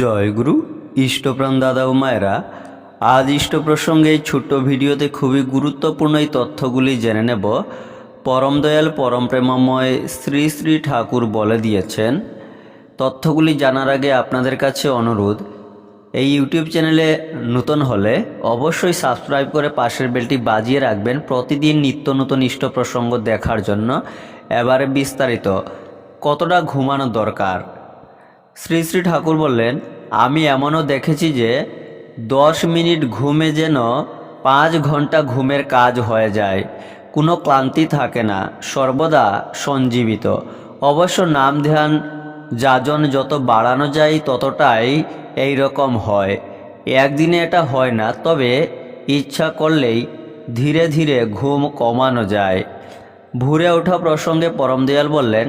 জয়গুরু ইষ্টপ্রাণ দাদা ও মায়েরা, আজ ইষ্ট প্রসঙ্গে এই ছোট্ট ভিডিওতে খুবই গুরুত্বপূর্ণ এই তথ্যগুলি জেনে নেব। পরম দয়াল পরম প্রেমময় শ্রী শ্রী ঠাকুর বলে দিয়েছেন। তথ্যগুলি জানার আগে আপনাদের কাছে অনুরোধ, এই ইউটিউব চ্যানেলে নতুন হলে অবশ্যই সাবস্ক্রাইব করে পাশের বেলটি বাজিয়ে রাখবেন প্রতিদিন নিত্য নতুন ইষ্ট প্রসঙ্গ দেখার জন্য। এবারে বিস্তারিত, কতটা ঘুমানো দরকার? শ্রী শ্রী ঠাকুর বললেন, আমি এমনও দেখেছি যে দশ মিনিট ঘুমে যেন পাঁচ ঘণ্টা ঘুমের কাজ হয়ে যায়। কোনো ক্লান্তি থাকে না, সর্বদা সঞ্জীবিত। অবশ্য নাম ধ্যান যাজন যত বাড়ানো যায় ততটাই এই রকম হয়। একদিনে এটা হয় না, তবে ইচ্ছা করলেই ধীরে ধীরে ঘুম কমানো যায়। ভোরে ওঠা প্রসঙ্গে পরমদয়াল বললেন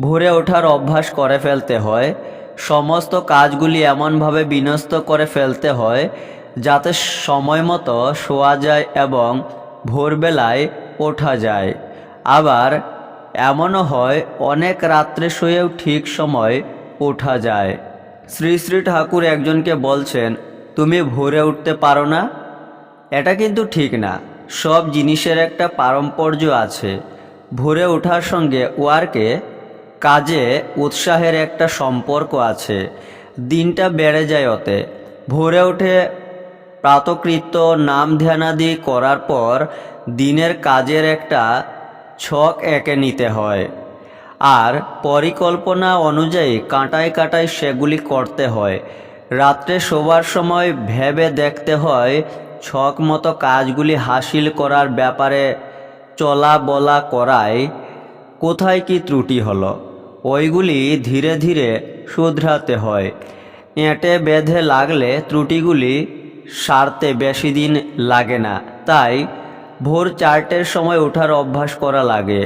ভোরে ওঠার অভ্যাস করে ফেলতে হয়। সমস্ত কাজগুলি এমনভাবে বিনষ্ট করে ফেলতে হয়, যাতে সময় মতো শোয়া যায় এবং ভোরবেলায় ওঠা যায়। আবার এমনও হয়, অনেক রাত্রে শুয়েও ঠিক সময় ওঠা যায়। শ্রী শ্রী ঠাকুর একজনকে বলছেন, তুমি ভোরে উঠতে পারো না? এটা কিন্তু ঠিক না। সব জিনিসের একটা পারম্পর্য আছে। ভোরে ওঠার সঙ্গে ওয়ার্কে কাজে উৎসাহের একটা সম্পর্ক আছে। দিনটা বেড়ে যায় ওতে ভোরে উঠে প্রাতকৃত্য, নাম ধ্যানাদি করার পর দিনের কাজের একটা ছক এঁকে নিতে হয়। আর পরিকল্পনা অনুযায়ী কাঁটায় কাঁটায় সেগুলি করতে হয়। রাত্রে শোবার সময় ভেবে দেখতে হয়, ছক মতো কাজগুলি হাসিল করার ব্যাপারে চলা বলা করায় কোথায় কি ত্রুটি হলো। ওইগুলি ধীরে ধীরে শুধরাতে হয়। এঁটে বেঁধে লাগলে ত্রুটিগুলি সারতে বেশি দিন লাগে না। তাই ভোর চারটের সময় ওঠার অভ্যাস করা লাগে।